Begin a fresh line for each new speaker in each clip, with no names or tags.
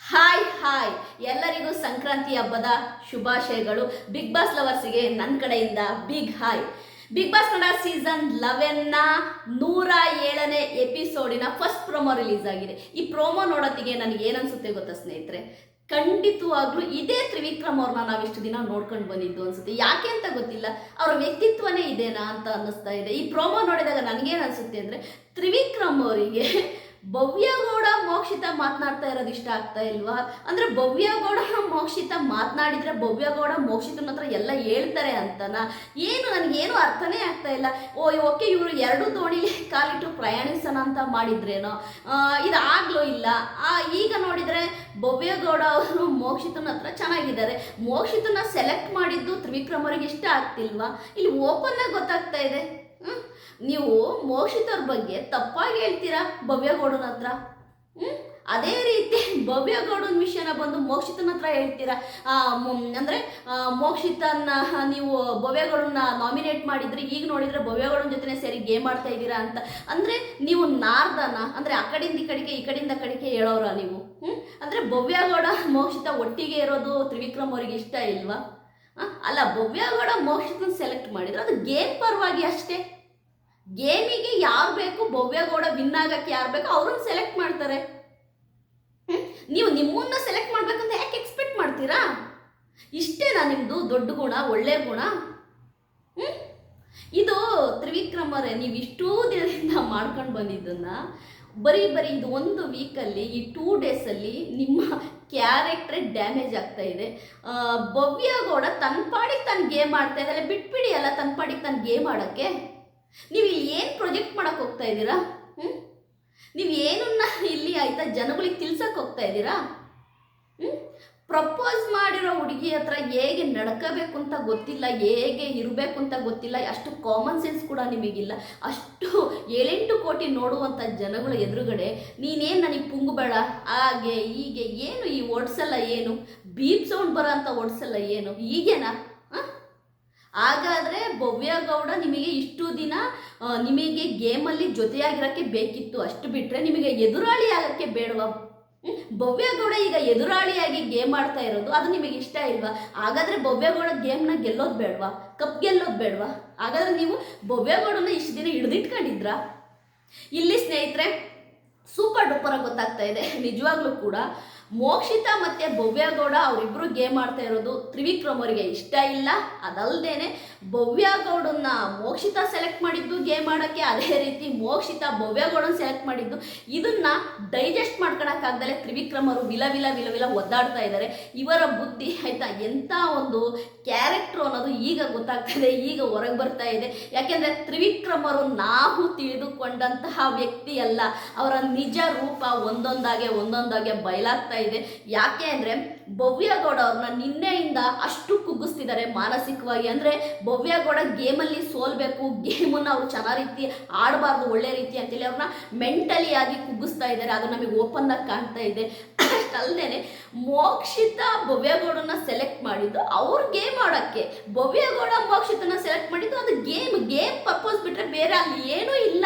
Hi hi ಎಲ್ಲರಿಗೂ ಸಂಕ್ರಾಂತಿ ಹಬ್ಬದ ಶುಭಾಶಯಗಳು. ಬಿಗ್ ಬಾಸ್ ಲವರ್ಸಿಗೆ ನನ್ನ ಕಡೆಯಿಂದ big hi big boss Kannada season ಲೆವೆನ್ನ ನೂರ ಏಳನೇ ಎಪಿಸೋಡಿನ ಫಸ್ಟ್ ಪ್ರೋಮೋ ರಿಲೀಸ್ ಆಗಿದೆ. ಈ ಪ್ರೋಮೋ ನೋಡೋತ್ತಿಗೆ ನನಗೆ ಏನನ್ಸುತ್ತೆ ಗೊತ್ತಾ ಸ್ನೇಹಿತರೆ? ಖಂಡಿತವಾಗ್ಲೂ ಇದೇ ತ್ರಿವಿಕ್ರಮ್ ಅವ್ರನ್ನ ನಾವು ಇಷ್ಟು ದಿನ ನೋಡ್ಕೊಂಡು ಬಂದಿದ್ದು ಅನ್ಸುತ್ತೆ. ಯಾಕೆ ಅಂತ ಗೊತ್ತಿಲ್ಲ. ಅವ್ರ ವ್ಯಕ್ತಿತ್ವನೇ ಇದೇನಾ ಅಂತ ಅನ್ನಿಸ್ತಾ ಇದೆ. ಈ ಪ್ರೋಮೋ ನೋಡಿದಾಗ ನನಗೇನು ಅನಿಸುತ್ತೆ ಅಂದರೆ, ತ್ರಿವಿಕ್ರಮ್ ಅವರಿಗೆ ಭವ್ಯಗೌಡ ಮೋಕ್ಷಿತ ಮಾತನಾಡ್ತಾ ಇರೋದು ಇಷ್ಟ ಆಗ್ತಾ ಇಲ್ವಾ? ಅಂದ್ರೆ ಭವ್ಯಗೌಡ ಮೋಕ್ಷಿತ ಮಾತನಾಡಿದ್ರೆ ಭವ್ಯಗೌಡ ಮೋಕ್ಷಿತನ ಹತ್ರ ಎಲ್ಲ ಹೇಳ್ತಾರೆ ಅಂತನ? ಏನು, ನನಗೇನು ಅರ್ಥನೇ ಆಗ್ತಾ ಇಲ್ಲ. ಓ ಓಕೆ, ಇವರು ಎರಡು ದೋಣಿ ಕಾಲಿಟ್ಟು ಪ್ರಯಾಣಿಸೋಣ ಅಂತ ಮಾಡಿದ್ರೇನೋ? ಇದು ಇದಾಗ್ಲೂ ಇಲ್ಲ. ಈಗ ನೋಡಿದ್ರೆ ಭವ್ಯಗೌಡ ಅವರು ಮೋಕ್ಷಿತನ ಹತ್ರ ಚೆನ್ನಾಗಿದ್ದಾರೆ. ಮೋಕ್ಷಿತನ ಸೆಲೆಕ್ಟ್ ಮಾಡಿದ್ದು ತ್ರಿವಿಕ್ರಮರಿಗೆ ಇಷ್ಟ ಆಗ್ತಿಲ್ವಾ? ಇಲ್ಲಿ ಓಪನ್ ಆಗಿ ಗೊತ್ತಾಗ್ತಾ ಇದೆ? ನೀವು ಮೋಕ್ಷಿತರ ಬಗ್ಗೆ ತಪ್ಪಾಗಿ ಹೇಳ್ತೀರಾ ಭವ್ಯಗೌಡನ ಹತ್ರ? ಹ್ಮ್? ಅದೇ ರೀತಿ ಭವ್ಯಗೌಡನ ವಿಷಯನ ಬಂದು ಮೋಕ್ಷಿತನ ಹತ್ರ ಹೇಳ್ತೀರಾ? ಅಂದ್ರೆ ಆ, ಮೋಕ್ಷಿತನ್ನ ನೀವು ಭವ್ಯಗೌಡನ ನಾಮಿನೇಟ್ ಮಾಡಿದ್ರೆ ಈಗ ನೋಡಿದ್ರೆ ಭವ್ಯಗೌಡನ ಜೊತೆನೆ ಸೇರಿ ಗೇಮ್ ಆಡ್ತಾ ಇದ್ದೀರಾ ಅಂತ. ಅಂದ್ರೆ ನೀವು ನಾರ್ದನ ಅಂದ್ರೆ ಆ ಕಡೆಯಿಂದ ಈ ಕಡೆಗೆ ಈ ಕಡೆಯಿಂದ ಕಡೆಗೆ ಹೇಳೋರ ನೀವು. ಅಂದ್ರೆ ಭವ್ಯಗೌಡ ಮೋಕ್ಷಿತ ಒಟ್ಟಿಗೆ ಇರೋದು ತ್ರಿವಿಕ್ರಮ್ ಅವರಿಗೆ ಇಷ್ಟ ಇಲ್ವಾ? ಅಲ್ಲ ಭವ್ಯಗೌಡ ಮೋಕ್ಷಿತನ ಸೆಲೆಕ್ಟ್ ಮಾಡಿದ್ರೆ ಅದು ಗೇಮ್ ಪರವಾಗಿ ಅಷ್ಟೇ. ಗೇಮಿಗೆ ಯಾರು ಬೇಕು ಭವ್ಯಗೌಡ ವಿನ್ ಆಗಕ್ಕೆ ಯಾರು ಬೇಕು, ಅವ್ರನ್ನ ಸೆಲೆಕ್ಟ್ ಮಾಡ್ತಾರೆ. ನೀವು ನಿಮ್ಮನ್ನ ಸೆಲೆಕ್ಟ್ ಮಾಡ್ಬೇಕಂತ ಯಾಕೆ ಎಕ್ಸ್ಪೆಕ್ಟ್ ಮಾಡ್ತೀರಾ? ಇಷ್ಟೇನಾ ನಿಮ್ಮದು ದೊಡ್ಡ ಗುಣ, ಒಳ್ಳೆ ಗುಣ? ಇದು ತ್ರಿವಿಕ್ರಮರೇ ನೀವು ಇಷ್ಟೂ ದಿನದಿಂದ ಮಾಡ್ಕೊಂಡು ಬಂದಿದ್ದನ್ನ, ಬರೀ ಬರೀ ಇದು ಒಂದು ವೀಕಲ್ಲಿ ಈ ಟೂ ಡೇಸಲ್ಲಿ ನಿಮ್ಮ ಕ್ಯಾರೆಕ್ಟ್ರೇ ಡ್ಯಾಮೇಜ್ ಆಗ್ತಾ ಇದೆ. ಭವ್ಯ ಭವ್ಯಗೌಡ ತನ್ನ ಪಾಡಿಗೆ ತನ್ನ ಗೇಮ್ ಆಡ್ತಾ ಇದ್ದಾರೆ ಬಿಟ್ಬಿಡಿ ಅಲ್ಲ ತನ್ನ ಪಾಡಿಗೆ ತನ್ನ ಗೇಮ್ ಆಡೋಕ್ಕೆ. ನೀವು ಇಲ್ಲಿ ಏನು ಪ್ರೊಜೆಕ್ಟ್ ಮಾಡೋಕೆ ಹೋಗ್ತಾ ಇದ್ದೀರಾ? ಹ್ಞೂ ನೀವು ಏನನ್ನ ಇಲ್ಲಿ ಆಯಿತಾ ಜನಗಳಿಗೆ ತಿಳ್ಸಕ್ಕೆ ಹೋಗ್ತಾ ಇದ್ದೀರಾ? ಹ್ಞೂ ಪ್ರಪೋಸ್ ಮಾಡಿರೋ ಹುಡುಗಿ ಹತ್ರ ಹೇಗೆ ನಡ್ಕೋಬೇಕು ಅಂತ ಗೊತ್ತಿಲ್ಲ, ಹೇಗೆ ಇರಬೇಕು ಅಂತ ಗೊತ್ತಿಲ್ಲ, ಅಷ್ಟು ಕಾಮನ್ ಸೆನ್ಸ್ ಕೂಡ ನಿಮಗಿಲ್ಲ. ಅಷ್ಟು ಏಳೆಂಟು ಕೋಟಿ ನೋಡುವಂಥ ಜನಗಳ ಎದುರುಗಡೆ ನೀನೇನು ನನಗೆ ಪುಂಗುಬೇಡ ಹಾಗೆ ಹೀಗೆ ಏನು ಈ ಓಡಿಸಲ್ಲ ಏನು? ಬೀಪ್ ಸೌಂಡ್ ಬರೋ ಅಂಥ ಓಡಿಸಲ್ಲ ಏನು? ಹೀಗೇನಾ? ಹಾಗಾದರೆ ಭವ್ಯಗೌಡ ನಿಮಗೆ ಇಷ್ಟು ದಿನ ನಿಮಗೆ ಗೇಮಲ್ಲಿ ಜೊತೆಯಾಗಿರೋಕ್ಕೆ ಬೇಕಿತ್ತು. ಅಷ್ಟು ಬಿಟ್ಟರೆ ನಿಮಗೆ ಎದುರಾಳಿ ಆಗೋಕ್ಕೆ ಬೇಡವಾ? ಭವ್ಯ ಭವ್ಯಗೌಡ ಈಗ ಎದುರಾಳಿಯಾಗಿ ಗೇಮ್ ಆಡ್ತಾ ಇರೋದು, ಅದು ನಿಮಗೆ ಇಷ್ಟ ಇಲ್ವಾ? ಹಾಗಾದರೆ ಭವ್ಯಗೌಡ ಗೇಮ್ನ ಗೆಲ್ಲೋದು ಬೇಡವಾ? ಕಪ್ ಗೆಲ್ಲೋದು ಬೇಡವಾ? ಹಾಗಾದರೆ ನೀವು ಭವ್ಯಗೌಡನ ಇಷ್ಟು ದಿನ ಹಿಡಿದಿಟ್ಕೊಂಡಿದ್ರಾ? ಇಲ್ಲಿ ಸ್ನೇಹಿತರೆ, ಸೂಪರ್ ಡೂಪರ್ ಆಗಿ ಗೊತ್ತಾಗ್ತಾ ಇದೆ. ನಿಜವಾಗ್ಲೂ ಕೂಡ ಮೋಕ್ಷಿತ ಮತ್ತೆ ಭವ್ಯಗೌಡ ಅವರಿಬ್ರು ಗೇಮ್ ಆಡ್ತಾ ಇರೋದು ತ್ರಿವಿಕ್ರಮ್ ಅವರಿಗೆ ಇಷ್ಟ ಇಲ್ಲ. ಅದಲ್ದೇನೆ ಭವ್ಯಗೌಡನ್ನ ಮೋಕ್ಷಿತ ಸೆಲೆಕ್ಟ್ ಮಾಡಿದ್ದು ಗೇಮ್ ಆಡೋಕ್ಕೆ ಅದೇ ರೀತಿ ಮೋಕ್ಷಿತ ಭವ್ಯಗೌಡನ ಸೆಲೆಕ್ಟ್ ಮಾಡಿದ್ದು, ಇದನ್ನ ಡೈಜೆಸ್ಟ್ ಮಾಡ್ಕೊಳಕ್ಕಾಗ್ದಲೆ ತ್ರಿವಿಕ್ರಮ್ ಅವರು ವಿಲ ವಿಲ ವಿಲ ವಿಲ ಒದ್ದಾಡ್ತಾ ಇದ್ದಾರೆ ಇವರ ಬುದ್ಧಿ ಆಯ್ತಾ? ಎಂಥ ಒಂದು ಕ್ಯಾರೆಕ್ಟ್ರು ಅನ್ನೋದು ಈಗ ಗೊತ್ತಾಗ್ತಿದೆ ಈಗ ಹೊರಗೆ ಬರ್ತಾ ಇದೆ. ಯಾಕೆಂದರೆ ತ್ರಿವಿಕ್ರಮ್ ಅವರು ನಾವು ತಿಳಿದುಕೊಂಡಂತಹ ವ್ಯಕ್ತಿ ಅಲ್ಲ ಅವರ ನಿಜ ರೂಪ ಒಂದೊಂದಾಗೆ ಒಂದೊಂದಾಗೆ ಬಯಲಾಗ್ತಾ ಇದೆ. ಯಾಕೆ ಅಂದ್ರೆ ಭವ್ಯಗೌಡ ಅವ್ರನ್ನ ನಿನ್ನೆಯಿಂದ ಅಷ್ಟು ಕುಗ್ಗಿಸ್ತಿದ್ದಾರೆ ಮಾನಸಿಕವಾಗಿ. ಅಂದ್ರೆ ಭವ್ಯಗೌಡ ಗೇಮಲ್ಲಿ ಸೋಲ್ಬೇಕು, ಗೇಮನ್ನು ಅವ್ರು ಚೆನ್ನಾಗಿ ರೀತಿ ಆಡಬಾರ್ದು, ಒಳ್ಳೆ ರೀತಿ ಅಂತೇಳಿ ಅವ್ರನ್ನ ಮೆಂಟಲಿ ಆಗಿ ಕುಗ್ಗಿಸ್ತಾ ಇದ್ದಾರೆ. ಅದು ನಮಗೆ ಓಪನ್ ಆಗಿ ಕಾಣ್ತಾ ಇದೆ. ಅಷ್ಟಲ್ದೇನೆ ಮೋಕ್ಷಿತ ಭವ್ಯಗೌಡನ ಸೆಲೆಕ್ಟ್ ಮಾಡಿದ್ದು ಅವ್ರ ಗೇಮ್ ಆಡೋಕ್ಕೆ. ಭವ್ಯಗೌಡ ಮೋಕ್ಷಿತನ ಸೆಲೆಕ್ಟ್ ಮಾಡಿದ್ದು ಅದು ಗೇಮ್ ಗೇಮ್ ಪರ್ಪಸ್ ಬಿಟ್ರೆ ಬೇರೆ ಅಲ್ಲಿ ಏನೂ ಇಲ್ಲ.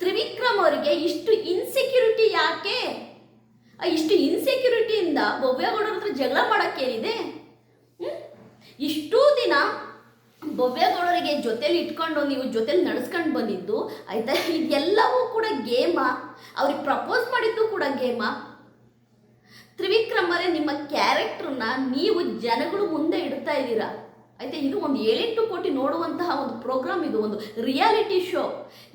ತ್ರಿವಿಕ್ರಮ್ ಅವರಿಗೆ ಇಷ್ಟು ಇನ್ಸೆಕ್ಯೂರಿಟಿ ಯಾಕೆ? ಇಷ್ಟು ಇನ್ಸೆಕ್ಯೂರಿಟಿಯಿಂದ ಬೊಬ್ಬೆಗೌಡರ ಹತ್ರ ಜಗಳ ಮಾಡೋಕ್ಕೇನಿದೆ? ಇಷ್ಟೂ ದಿನ ಬೊಬ್ಬೆಗೌಡರಿಗೆ ಜೊತೆಲಿ ಇಟ್ಕೊಂಡು ನೀವು ಜೊತೆಲಿ ನಡೆಸ್ಕೊಂಡು ಬಂದಿದ್ದು, ಆಯ್ತಾ? ಇದೆಲ್ಲವೂ ಕೂಡ ಗೇಮಾ. ಅವ್ರಿಗೆ ಪ್ರಪೋಸ್ ಮಾಡಿದ್ದು ಕೂಡ ಗೇಮಾ. ತ್ರಿವಿಕ್ರಮರೇ ನಿಮ್ಮ ಕ್ಯಾರೆಕ್ಟರ್ನ ನೀವು ಜನಗಳು ಮುಂದೆ ಇಡ್ತಾ ಇದ್ದೀರಾ? ಆಯ್ತಾ ಇದು ಒಂದು ಏಳೆಂಟು ಕೋಟಿ ನೋಡುವಂತಹ ಒಂದು ಪ್ರೋಗ್ರಾಮ್ ಇದು, ಒಂದು ರಿಯಾಲಿಟಿ ಶೋ.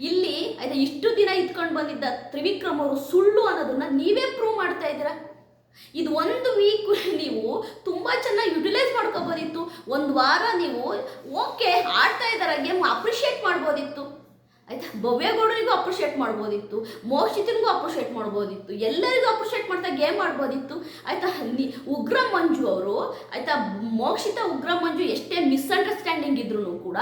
ಇಲ್ಲಿ ಆಯ್ತಾ ಇಷ್ಟು ದಿನ ಇದ್ಕೊಂಡು ಬಂದಿದ್ದ ತ್ರಿವಿಕ್ರಮ್ ಅವರು ಸುಳ್ಳು ಅನ್ನೋದನ್ನ ನೀವೇ ಪ್ರೂವ್ ಮಾಡ್ತಾ ಇದ್ದೀರಾ? ಇದು ಒಂದು ವೀಕ್ ನೀವು ತುಂಬ ಚೆನ್ನಾಗಿ ಯುಟಿಲೈಸ್ ಮಾಡ್ಕೋಬೋದಿತ್ತು. ಒಂದು ವಾರ ನೀವು ಓಕೆ ಆಡ್ತಾ ಇದ್ದಾರೆ ಗೇಮ್ ಅಪ್ರಿಷಿಯೇಟ್ ಮಾಡ್ಬೋದಿತ್ತು. ಆಯ್ತಾ? ಭವ್ಯಗೌಡರಿಗೂ ಅಪ್ರಿಷಿಯೇಟ್ ಮಾಡ್ಬೋದಿತ್ತು, ಮೋಕ್ಷಿತನಿಗೂ ಅಪ್ರಿಷಿಯೇಟ್ ಮಾಡ್ಬೋದಿತ್ತು, ಎಲ್ಲರಿಗೂ ಅಪ್ರಿಷಿಯೇಟ್ ಮಾಡ್ತಾ ಗೇಮ್ ಮಾಡ್ಬೋದಿತ್ತು ಆಯ್ತಾ? ನಿ ಉಗ್ರ ಮಂಜು ಅವರು, ಆಯ್ತಾ? ಮೋಕ್ಷಿತ ಉಗ್ರ ಮಂಜು ಎಷ್ಟೇ ಮಿಸ್ಅಂಡರ್ಸ್ಟ್ಯಾಂಡಿಂಗ್ ಇದ್ರು ಕೂಡ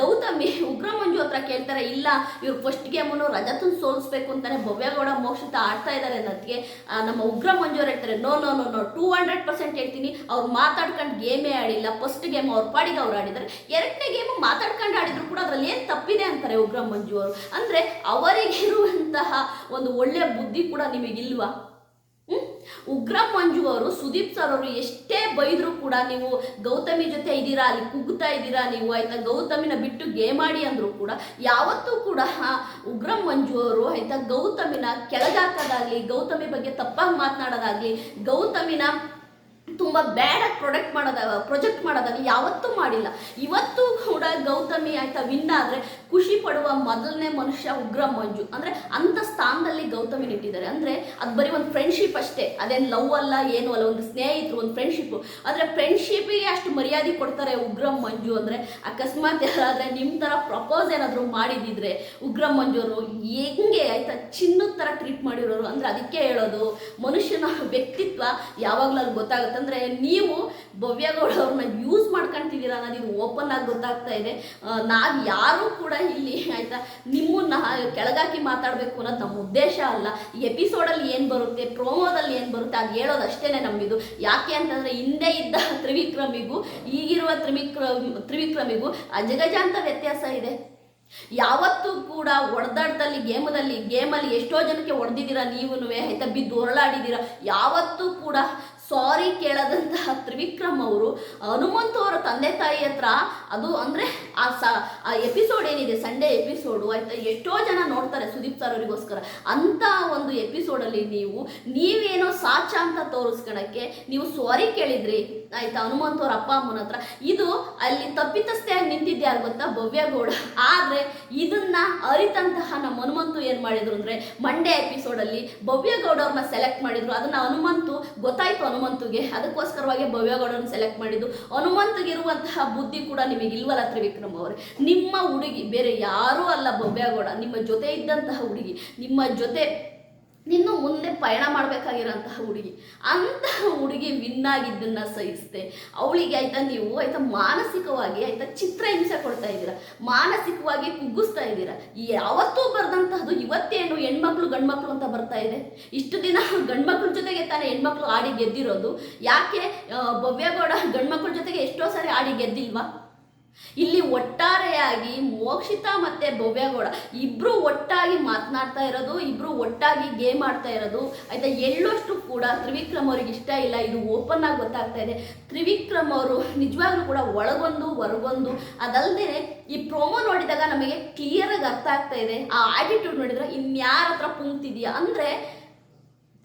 ಗೌತಮಿ ಉಗ್ರ ಮಂಜು ಹತ್ರ ಕೇಳ್ತಾರೆ, ಇಲ್ಲ, ಇವ್ರು ಫಸ್ಟ್ ಗೇಮನ್ನು ರಜತನ್ ಸೋಲಿಸ್ಬೇಕು ಅಂತಾನೆ ಭವ್ಯಗೌಡ ಮೋಕ್ಷಿತ ಆಡ್ತಾ ಇದ್ದಾರೆ ಅನ್ನೋದಕ್ಕೆ ನಮ್ಮ ಉಗ್ರ ಮಂಜು ಅವ್ರು ಹೇಳ್ತಾರೆ no no no no two hundred percent ಹೇಳ್ತೀನಿ, ಅವ್ರು ಮಾತಾಡ್ಕೊಂಡು ಗೇಮೇ ಆಡಿಲ್ಲ ಫಸ್ಟ್ ಗೇಮ್ ಅವ್ರ ಪಾಡಿಗೆ ಅವ್ರು ಆಡಿದ್ದಾರೆ, ಎರಡನೇ ಗೇಮ್ ಮಾತಾಡ್ಕೊಂಡು ಆಡಿದ್ರು ಕೂಡ ಅದ್ರಲ್ಲಿ ಏನು ತಪ್ಪಿದೆ ಅಂತಾರೆ ಉಗ್ರ ಮಂಜು? ಅವರು ಅಂದರೆ ಅವರಿಗಿರುವಂತಹ ಒಂದು ಒಳ್ಳೆಯ ಬುದ್ಧಿ ಕೂಡ ನಿಮಗಿಲ್ವಾ? ಉಗ್ರ ಮಂಜು ಅವರು, ಸುದೀಪ್ ಸರ್ ಅವರು ಎಷ್ಟೇ ಬೈದರೂ ಕೂಡ ನೀವು ಗೌತಮಿ ಜೊತೆ ಇದ್ದೀರಾ, ಅಲ್ಲಿ ಕುಗ್ತಾ ಇದ್ದೀರಾ ನೀವು, ಆಯ್ತಾ? ಗೌತಮಿನ ಬಿಟ್ಟು ಗೇ ಮಾಡಿ ಅಂದ್ರು ಕೂಡ ಯಾವತ್ತೂ ಕೂಡ ಉಗ್ರ ಮಂಜು ಅವರು, ಆಯ್ತಾ? ಗೌತಮಿನ ಕೆಳಗಾಕೋದಾಗ್ಲಿ ಗೌತಮಿ ಬಗ್ಗೆ ತಪ್ಪಾಗಿ ಮಾತನಾಡೋದಾಗ್ಲಿ, ಗೌತಮಿನ ತುಂಬ ಬ್ಯಾಡಾಗಿ ಪ್ರೊಡಕ್ಟ್ ಮಾಡೋದ, ಪ್ರೊಜೆಕ್ಟ್ ಮಾಡೋದಾಗಲಿ ಯಾವತ್ತೂ ಮಾಡಿಲ್ಲ. ಇವತ್ತು ಗೌತಮಿ ಆಯ್ತಾ ವಿನ್ ಆದರೆ ಖುಷಿ ಪಡುವ ಮೊದಲನೇ ಮನುಷ್ಯ ಉಗ್ರ ಮಂಜು. ಅಂದರೆ ಅಂಥ ಸ್ಥಾನದಲ್ಲಿ ಗೌತಮಿ ಇಟ್ಟಿದ್ದಾರೆ ಅಂದರೆ ಅದು ಬರೀ ಒಂದು ಫ್ರೆಂಡ್ಶಿಪ್ ಅಷ್ಟೇ. ಅದೇನು ಲವ್ ಅಲ್ಲ, ಏನು ಅಲ್ಲ, ಒಂದು ಸ್ನೇಹಿತರು, ಒಂದು ಫ್ರೆಂಡ್ಶಿಪ್ಪು ಆದರೆ ಫ್ರೆಂಡ್ಶಿಪ್ಪಿಗೆ ಅಷ್ಟು ಮರ್ಯಾದೆ ಕೊಡ್ತಾರೆ ಉಗ್ರ ಮಂಜು ಅಂದರೆ ಅಕಸ್ಮಾತ್ ಯಾರಾದರೆ ನಿಮ್ಮ ಥರ ಪ್ರಪೋಸ್ ಏನಾದರೂ ಮಾಡಿದಿದ್ರೆ ಉಗ್ರ ಅವರು ಹೆಂಗೆ ಆಯ್ತಾ ಚಿನ್ನದ ಥರ ಟ್ರೀಟ್ ಮಾಡಿರೋರು. ಅಂದರೆ ಅದಕ್ಕೆ ಹೇಳೋದು, ಮನುಷ್ಯನ ವ್ಯಕ್ತಿತ್ವ ಯಾವಾಗಲೂ ಅಲ್ಲಿ ಗೊತ್ತಾಗುತ್ತೆ. ಅಂದರೆ ನೀವು ಭವ್ಯಗೌಡ ಅವ್ರನ್ನ ಯೂಸ್ ಮಾಡ್ಕೊಂತಿದ್ದೀರಾ ಅನ್ನೋದು ಓಪನ್ ಆಗಿ ಗೊತ್ತಾಗ್ತಾ ಇದೆ ನಾವು ಯಾರೂ ಕೂಡ ಇಲ್ಲಿ ಆಯ್ತಾ ನಿಮ್ಮನ್ನ ಕೆಳಗಾಕಿ ಮಾತಾಡಬೇಕು ಅನ್ನೋದು ನಮ್ಮ ಉದ್ದೇಶ ಅಲ್ಲ. ಎಪಿಸೋಡಲ್ಲಿ ಏನು ಬರುತ್ತೆ ಪ್ರೋಮೋದಲ್ಲಿ ಏನು ಬರುತ್ತೆ ಅದು ಹೇಳೋದು ಅಷ್ಟೇ ನಮ್ಮಿದು. ಯಾಕೆ ಅಂತಂದರೆ ಹಿಂದೆ ಇದ್ದ ತ್ರಿವಿಕ್ರಮಿಗೂ, ಈಗಿರುವ ತ್ರಿವಿಕ್ರಮ್, ತ್ರಿವಿಕ್ರಮಿಗೂ ಅಜಗಜಾಂತ ವ್ಯತ್ಯಾಸ ಇದೆ. ಯಾವತ್ತೂ ಕೂಡ ಒಡೆದಾಡ್ದಲ್ಲಿ ಗೇಮದಲ್ಲಿ ಗೇಮಲ್ಲಿ ಎಷ್ಟೋ ಜನಕ್ಕೆ ಹೊಡೆದಿದ್ದೀರಾ ನೀವೂ ಆಯ್ತಾ ಬಿದ್ದು ಹೊರಳಾಡಿದ್ದೀರಾ ಯಾವತ್ತೂ ಕೂಡ ಸಾರಿ ಕೇಳದಂತಹ ತ್ರಿವಿಕ್ರಮ್ ಅವರು, ಹನುಮಂತು ಅವರ ತಂದೆ ತಾಯಿ ಹತ್ರ ಅದು ಅಂದರೆ ಆ ಸ, ಆ ಎಪಿಸೋಡ್ ಏನಿದೆ ಸಂಡೇ ಎಪಿಸೋಡು ಆಯ್ತಾ, ಎಷ್ಟೋ ಜನ ನೋಡ್ತಾರೆ ಸುದೀಪ್ ಸರ್ ಅವರಿಗೋಸ್ಕರ. ಅಂಥ ಒಂದು ಎಪಿಸೋಡಲ್ಲಿ ನೀವು, ನೀವೇನೋ ಸಾಚ ಅಂತ ತೋರಿಸ್ಕೊಳಕ್ಕೆ ನೀವು ಸಾರಿ ಕೇಳಿದ್ರಿ, ಆಯ್ತಾ, ಹನುಮಂತ ಅವ್ರ ಅಪ್ಪ ಅಮ್ಮನ ಹತ್ರ. ಇದು ಅಲ್ಲಿ ತಪ್ಪಿತಸ್ಥೆಯಾಗಿ ನಿಂತಿದ್ದೆ ಅಂತ ಗೊತ್ತಾ ಭವ್ಯಗೌಡ ಆದರೆ ಇದನ್ನ ಅರಿತಂತಹ ನಮ್ಮ ಹನುಮಂತು ಏನು ಮಾಡಿದ್ರು ಅಂದರೆ ಮಂಡ್ಯ ಎಪಿಸೋಡಲ್ಲಿ ಭವ್ಯಗೌಡ ಅವ್ರನ್ನ ಸೆಲೆಕ್ಟ್ ಮಾಡಿದ್ರು. ಅದನ್ನ ಹನುಮಂತು ಗೊತ್ತಾಯ್ತು ಹನುಮಂತುಗೆ. ಅದಕ್ಕೋಸ್ಕರವಾಗಿ ಭವ್ಯಗೌಡರನ್ನು ಸೆಲೆಕ್ಟ್ ಮಾಡಿದ್ದು. ಹನುಮಂತಗಿರುವಂತಹ ಬುದ್ಧಿ ಕೂಡ ನಿಮಗೆ ಇಲ್ವಲ್ಲ ತ್ರಿವಿಕ್ರಮ್ ಅವರೇ. ನಿಮ್ಮ ಹುಡುಗಿ, ಬೇರೆ ಯಾರೂ ಅಲ್ಲ ಭವ್ಯಗೌಡ. ನಿಮ್ಮ ಜೊತೆ ಇದ್ದಂತಹ ಹುಡುಗಿ, ನಿಮ್ಮ ಜೊತೆ ನಿನ್ನ ಮುಂದೆ ಪಯಣ ಮಾಡಬೇಕಾಗಿರೋಂತಹ ಹುಡುಗಿ, ಅಂತಹ ಹುಡುಗಿ ವಿನ್ ಆಗಿದ್ದನ್ನು ಸಹಿಸ್ತೆ. ಅವಳಿಗೆ ಆಯ್ತಾ ನೀವು ಆಯ್ತಾ ಮಾನಸಿಕವಾಗಿ ಆಯಿತಾ ಚಿತ್ರ ಹಿಂಸೆ ಕೊಡ್ತಾ ಇದ್ದೀರಾ. ಮಾನಸಿಕವಾಗಿ ಕುಗ್ಗಿಸ್ತಾ ಇದ್ದೀರಾ? ಯಾವತ್ತೂ ಬರ್ದಂತಹದ್ದು ಇವತ್ತೇನು ಹೆಣ್ಮಕ್ಳು, ಗಂಡ್ಮಕ್ಳು ಅಂತ ಬರ್ತಾ ಇದೆ? ಇಷ್ಟು ದಿನ ಗಂಡ್ಮಕ್ಳ ಜೊತೆಗೆ ತಾನೇ ಹೆಣ್ಮಕ್ಳು ಆಡಿ ಗೆದ್ದಿರೋದು. ಯಾಕೆ ಭವ್ಯಗೌಡ ಗಂಡ್ಮಕ್ಳ ಜೊತೆಗೆ ಎಷ್ಟೋ ಸಾರಿ ಆಡಿ ಗೆದ್ದಿಲ್ವಾ? ಇಲ್ಲಿ ಒಟ್ಟಾರೆಯಾಗಿ ಮೋಕ್ಷಿತಾ ಮತ್ತೆ ಭವ್ಯಗೌಡ ಇಬ್ರು ಒಟ್ಟಾಗಿ ಮಾತನಾಡ್ತಾ ಇರೋದು, ಇಬ್ರು ಒಟ್ಟಾಗಿ ಗೇಮ್ ಆಡ್ತಾ ಇರೋದು, ಆಯ್ತಾ? ಎಳ್ಳಷ್ಟು ಕೂಡ ತ್ರಿವಿಕ್ರಮ್ ಅವ್ರಿಗೆ ಇಷ್ಟ ಇಲ್ಲ, ಇದು ಓಪನ್ ಆಗಿ ಗೊತ್ತಾಗ್ತಾ ಇದೆ. ತ್ರಿವಿಕ್ರಮ್ ಅವರು ನಿಜವಾಗ್ಲೂ ಕೂಡ ಒಳಗೊಂದು, ಹೊರಗೊಂದು ಅದಲ್ಲದೆ ಈ ಪ್ರೋಮೋ ನೋಡಿದಾಗ ನಮಗೆ ಕ್ಲಿಯರ್ ಆಗಿ ಅರ್ಥ ಆಗ್ತಾ ಇದೆ. ಆ ಆಟಿಟ್ಯೂಡ್ ನೋಡಿದ್ರೆ ಇನ್ಯಾರ ಹತ್ರ ಪುಂಕ್ತಿದೆಯಾ ಅಂದರೆ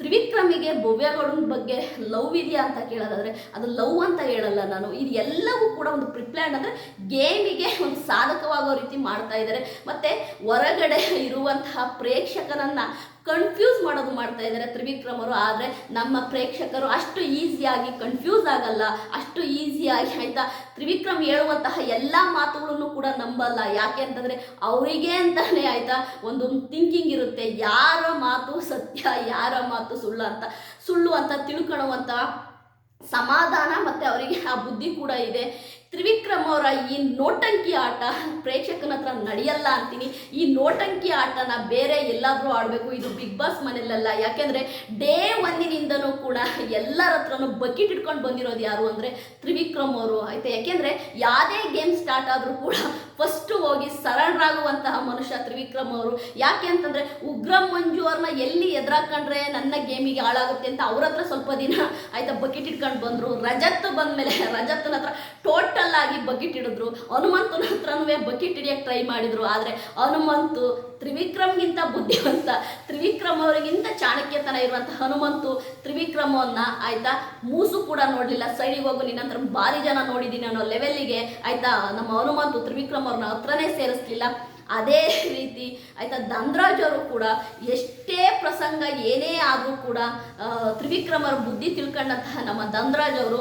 ತ್ರಿವಿಕ್ರಮಿಗೆ ಭವ್ಯಗಳ ಬಗ್ಗೆ ಲವ್ ಇದೆಯಾ ಅಂತ ಕೇಳೋದಾದ್ರೆ, ಅದು ಲವ್ ಅಂತ ಹೇಳಲ್ಲ ನಾನು. ಇದು ಎಲ್ಲವೂ ಕೂಡ ಒಂದು ಪ್ರಿಪ್ಲ್ಯಾನ್ ಅಂದರೆ ಗೇಮಿಗೆ ಒಂದು ಸಾಧಕವಾಗೋ ರೀತಿ ಮಾಡ್ತಾ ಇದ್ದಾರೆ. ಮತ್ತು ಹೊರಗಡೆ ಇರುವಂತಹ ಪ್ರೇಕ್ಷಕರನ್ನು ಕನ್ಫ್ಯೂಸ್ ಮಾಡೋದು ಮಾಡ್ತಾ ಇದ್ದಾರೆ ತ್ರಿವಿಕ್ರಮರು ಆದರೆ ನಮ್ಮ ಪ್ರೇಕ್ಷಕರು ಅಷ್ಟು ಈಸಿಯಾಗಿ ಕನ್ಫ್ಯೂಸ್ ಆಗಲ್ಲ, ಅಷ್ಟು ಈಸಿಯಾಗಿ ಆಯಿತಾ? ತ್ರಿವಿಕ್ರಮ್ ಹೇಳುವಂತಹ ಎಲ್ಲ ಮಾತುಗಳನ್ನು ಕೂಡ ನಂಬಲ್ಲ. ಯಾಕೆ ಅಂತಂದರೆ ಅವರಿಗೆ ಅಂತಲೇ ಆಯಿತಾ? ಒಂದು ಥಿಂಕಿಂಗ್ ಇರುತ್ತೆ. ಯಾರ ಮಾತು ಸತ್ಯ, ಯಾರ ಮಾತು ಸುಳ್ಳು ಅಂತ. ಸುಳ್ಳು ಅಂತ ತಿಳ್ಕೊಳ್ಳುವಂಥ ಸಮಾಧಾನ ಮತ್ತು ಅವರಿಗೆ ಆ ಬುದ್ಧಿ ಕೂಡ ಇದೆ. ತ್ರಿವಿಕ್ರಮ್ ಅವರ ಈ ನೋಟಂಕಿ ಆಟ ಪ್ರೇಕ್ಷಕನ ಹತ್ರ ನಡೆಯಲ್ಲ ಅಂತೀನಿ. ಈ ನೋಟಂಕಿ ಆಟನ ಬೇರೆ ಎಲ್ಲಾದರೂ ಆಡಬೇಕು. ಇದು ಬಿಗ್ ಬಾಸ್ ಮನೆಯಲ್ಲ ಯಾಕೆಂದರೆ ಡೇ ಒಂದಿನಿಂದನೂ ಕೂಡ ಎಲ್ಲರ ಹತ್ರನೂ ಬಕೆಟ್ ಇಟ್ಕೊಂಡು ಬಂದಿರೋದು ಯಾರು ಅಂದರೆ ತ್ರಿವಿಕ್ರಮ್ ಅವರು ಆಯಿತು? ಯಾಕೆಂದರೆ ಯಾವುದೇ ಗೇಮ್ ಸ್ಟಾರ್ಟ್ ಆದರೂ ಕೂಡ ಫಸ್ಟು ಹೋಗಿ ಸರಳರಾಗುವಂತಹ ಮನುಷ್ಯ ತ್ರಿವಿಕ್ರಮ್ ಅವರು. ಯಾಕೆ ಅಂತಂದರೆ ಉಗ್ರ ಮಂಜು ಅವ್ರನ್ನ ಎಲ್ಲಿ ಎದುರಾಕೊಂಡ್ರೆ ನನ್ನ ಗೇಮಿಗೆ ಹಾಳಾಗುತ್ತೆ ಅಂತ ಅವ್ರ ಹತ್ರ ಸ್ವಲ್ಪ ದಿನ ಆಯಿತಾ ಬಕೆಟ್ ಇಟ್ಕೊಂಡು ಬಂದರು. ರಜತ್ ಬಂದಮೇಲೆ ರಜತ್ನ ಹತ್ರ ಟೋಟಲ್ ಆಗಿ ಬಕೆಟ್ ಹಿಡಿದ್ರು. ಹನುಮಂತನ ಹತ್ರನೂ ಬಕೆಟ್ ಹಿಡಿಯಕ್ಕೆ ಟ್ರೈ ಮಾಡಿದ್ರು. ಆದರೆ ಹನುಮಂತು ತ್ರಿವಿಕ್ರಮ್ಗಿಂತ ಬುದ್ಧಿವಂತ. ತ್ರಿವಿಕ್ರಮ್ ಅವರಿಗಿಂತ ಚಾಣಕ್ಯತನ ಇರುವಂಥ ಹನುಮಂತು ತ್ರಿವಿಕ್ರಮವನ್ನ ಆಯ್ತಾ ಮೂಸು ಕೂಡ ನೋಡಲಿಲ್ಲ. ಸೈಡಿಗೆ ಹೋಗು ನಿನ್ನಂತರ ಭಾರಿ ಜನ ನೋಡಿದ್ದೀನಿ ಅನ್ನೋ ಲೆವೆಲ್ಲಿಗೆ ಆಯ್ತಾ ನಮ್ಮ ಹನುಮಂತು ತ್ರಿವಿಕ್ರಮ್ ಅವ್ರನ್ನ ಹತ್ರನೇ ಸೇರಿಸ್ಲಿಲ್ಲ. ಅದೇ ರೀತಿ ಆಯ್ತಾ ಧನ್ರಾಜ್ ಅವರು ಕೂಡ ಎಷ್ಟೇ ಪ್ರಸಂಗ ಏನೇ ಆದರೂ ಕೂಡ ತ್ರಿವಿಕ್ರಮರ ಬುದ್ಧಿ ತಿಳ್ಕೊಂಡಂತಹ ನಮ್ಮ ಧನ್ರಾಜ್ ಅವರು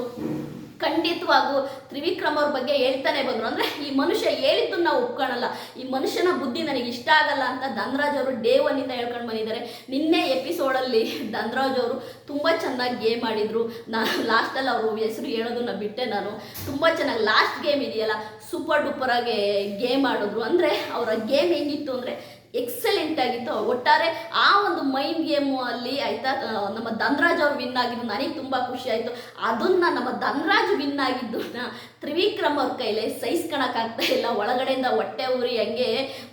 ಖಂಡಿತವಾಗೂ ತ್ರಿವಿಕ್ರಮ್ ಅವ್ರ ಬಗ್ಗೆ ಹೇಳ್ತಾನೆ ಬಂದರು. ಅಂದರೆ ಈ ಮನುಷ್ಯ ಹೇಳಿದ್ದು ನಾವು ಒಪ್ಕೊಳ್ಳಲ್ಲ ಈ ಮನುಷ್ಯನ ಬುದ್ಧಿ ನನಗೆ ಇಷ್ಟ ಆಗಲ್ಲ ಅಂತ ಧನ್ರಾಜ್ ಅವರು ಡೇ ಒನ್ನಿಂದ ಹೇಳ್ಕೊಂಡು ಬಂದಿದ್ದಾರೆ. ನಿನ್ನೆ ಎಪಿಸೋಡಲ್ಲಿ ಧನ್ರಾಜ್ ಅವರು ತುಂಬ ಚೆನ್ನಾಗಿ ಗೇಮ್ ಆಡಿದರು. ನಾನು ಲಾಸ್ಟಲ್ಲಿ ಅವರು ಹೆಸರು ಹೇಳೋದನ್ನ ಬಿಟ್ಟೆ ನಾನು. ತುಂಬ ಚೆನ್ನಾಗಿ ಲಾಸ್ಟ್ ಗೇಮ್ ಇದೆಯಲ್ಲ. ಸೂಪರ್ ಡೂಪರ್ ಆಗಿ ಗೇಮ್ ಆಡಿದ್ರು. ಅಂದರೆ ಅವರ ಗೇಮ್ ಹೆಂಗಿತ್ತು ಅಂದರೆ ಎಕ್ಸಲೆಂಟ್ ಆಗಿತ್ತು. ಒಟ್ಟಾರೆ ಆ ಒಂದು ಮೈಂಡ್ ಗೇಮು ಅಲ್ಲಿ ಆಯ್ತಾ ನಮ್ಮ ಧನ್ರಾಜ್ ಅವ್ರು ವಿನ್ ಆಗಿದ್ದು ನನಗೆ ತುಂಬ ಖುಷಿ ಆಯಿತು. ಅದನ್ನ ನಮ್ಮ ಧನ್ರಾಜ್ ವಿನ್ ಆಗಿದ್ದನ್ನ ತ್ರಿವಿಕ್ರಮ್ ಅವ್ರ ಕೈಲಿ ಸಹಿಸ್ಕೊಳಕ್ಕಾಗ್ತಾ ಇಲ್ಲ. ಒಳಗಡೆಯಿಂದ ಹೊಟ್ಟೆ ಉರಿ ಹಂಗೆ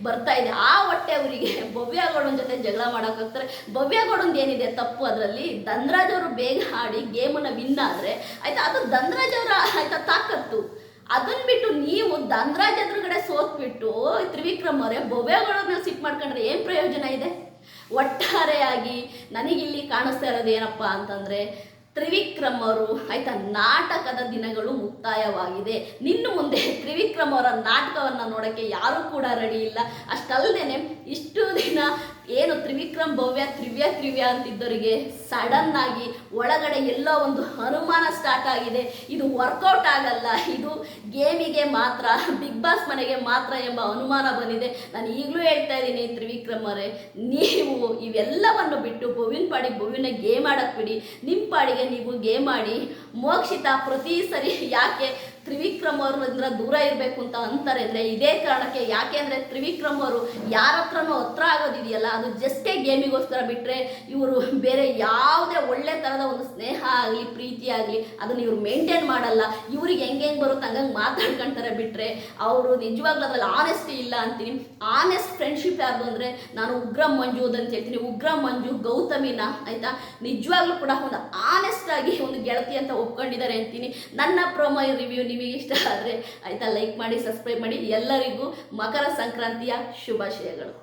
ಬರ್ತಾ ಇದೆ. ಆ ಹೊಟ್ಟೆ ಉರಿಗೆ ಭವ್ಯಗೌಡನ ಜೊತೆ ಜಗಳ ಮಾಡೋಕ್ಕಾಗ್ತಾರೆ ಭವ್ಯಗೌಡಂದು ಏನಿದೆ ತಪ್ಪು ಅದರಲ್ಲಿ, ಧನ್ರಾಜ್ ಅವರು ಬೇಗ ಆಡಿ ಗೇಮನ್ನು ವಿನ್ ಆದರೆ, ಆಯ್ತಾ, ಅದು ಧನ್ರಾಜ್ ಅವರ, ಆಯ್ತಾ, ತಾಕತ್ತು. ಅದನ್ನ ಬಿಟ್ಟು ನೀವು ಧನ್ರಾಜ್ ಎದುರುಗಡೆ ಸೋತ್ಬಿಟ್ಟು ತ್ರಿವಿಕ್ರಮ್ ಅವರೇ ಬೊಬೆಗಳನ್ನ ಸಿಟ್ ಮಾಡ್ಕೊಂಡ್ರೆ ಏನು ಪ್ರಯೋಜನ ಇದೆ? ಒಟ್ಟಾರೆಯಾಗಿ ನನಗಿಲ್ಲಿ ಕಾಣಿಸ್ತಾ ಇರೋದು ಏನಪ್ಪ ಅಂತಂದರೆ ತ್ರಿವಿಕ್ರಮ್ ಅವರು ಆಯ್ತಾ ನಾಟಕದ ದಿನಗಳು ಮುಕ್ತಾಯವಾಗಿದೆ. ನಿನ್ನು ಮುಂದೆ ತ್ರಿವಿಕ್ರಮ್ ಅವರ ನಾಟಕವನ್ನು ನೋಡೋಕ್ಕೆ ಯಾರೂ ಕೂಡ ರೆಡಿ ಇಲ್ಲ. ಅಷ್ಟಲ್ಲದೆ ಇಷ್ಟು ದಿನ ಏನು ತ್ರಿವಿಕ್ರಮ್ ಭವ್ಯ, ತ್ರಿವ್ಯ ತ್ರಿವ್ಯ ಅಂತಿದ್ದವರಿಗೆ ಸಡನ್ ಆಗಿ ಒಳಗಡೆ ಎಲ್ಲೋ ಒಂದು ಅನುಮಾನ ಸ್ಟಾರ್ಟ್ ಆಗಿದೆ. ಇದು ವರ್ಕೌಟ್ ಆಗಲ್ಲ. ಇದು ಗೇಮಿಗೆ ಮಾತ್ರ ಬಿಗ್ ಬಾಸ್ ಮನೆಗೆ ಮಾತ್ರ ಎಂಬ ಅನುಮಾನ ಬಂದಿದೆ. ನಾನು ಈಗಲೂ ಹೇಳ್ತಾ ಇದ್ದೀನಿ, ತ್ರಿವಿಕ್ರಮ್ ಅವರೇ, ನೀವು ಇವೆಲ್ಲವನ್ನು ಬಿಟ್ಟು ಭುವಿನ ಪಾಡಿ ಭುವಿನ ಗೇಮ್ ಆಡಕ್ಕೆ ಬಿಡಿ. ನಿಮ್ಮ ಪಾಡಿಗೆ ನೀವು ಗೇಮ್ ಆಡಿ, ಮೋಕ್ಷಿತ ಪ್ರತಿ ಸರಿ. ಯಾಕೆ? ತ್ರಿವಿಕ್ರಮ್ ಅವ್ರಿಂದ ದೂರ ಇರಬೇಕು ಅಂತ ಅಂತಾರೆ ಅಂದರೆ ಇದೇ ಕಾರಣಕ್ಕೆ ಯಾಕೆ ಅಂದರೆ ತ್ರಿವಿಕ್ರಮ್ ಅವರು ಯಾರ ಹತ್ರನೂ ಹತ್ರ ಆಗೋದಿದೆಯಲ್ಲ, ಅದು ಜಸ್ಟೇ ಗೇಮಿಗೋಸ್ಕರ ಬಿಟ್ಟರೆ ಇವರು ಬೇರೆ ಯಾವುದೇ ಒಳ್ಳೆ ಥರದ ಒಂದು ಸ್ನೇಹ ಆಗಲಿ, ಪ್ರೀತಿ ಆಗಲಿ, ಅದನ್ನು ಇವರು ಮೇಂಟೈನ್ ಮಾಡಲ್ಲ. ಇವ್ರಿಗೆ ಹೆಂಗೆ ಹೆಂಗೆ ಬರುತ್ತೆ ಹಂಗಂಗೆ ಮಾತಾಡ್ಕೊಂತಾರೆ ಬಿಟ್ಟರೆ ಅವರು ನಿಜವಾಗ್ಲೂ ಅದ್ರಲ್ಲಿ ಆನೆಸ್ಟಿ ಇಲ್ಲ ಅಂತೀನಿ. ಆನೆಸ್ಟ್ ಫ್ರೆಂಡ್ಶಿಪ್ ಯಾರ್ದು ಅಂದರೆ ನಾನು ಉಗ್ರ ಮಂಜು ಅಂತ ಹೇಳ್ತೀನಿ. ಉಗ್ರ ಮಂಜು ಗೌತಮಿನ, ಆಯಿತಾ? ನಿಜವಾಗ್ಲೂ ಕೂಡ ಒಂದು ಆನೆಸ್ಟ್ ಆಗಿ ಒಂದು ಗೆಳತಿ ಅಂತ ಒಪ್ಕೊಂಡಿದ್ದಾರೆ ಅಂತೀನಿ. ನನ್ನ ಪ್ರೊಮೋ ರಿವ್ಯೂ ನಿಮಗೆ ಇಷ್ಟ ಆದರೆ ಆಯಿತಾ ಲೈಕ್ ಮಾಡಿ ಸಬ್ಸ್ಕ್ರೈಬ್ ಮಾಡಿ. ಎಲ್ಲರಿಗೂ ಮಕರ ಸಂಕ್ರಾಂತಿಯ ಶುಭಾಶಯಗಳು.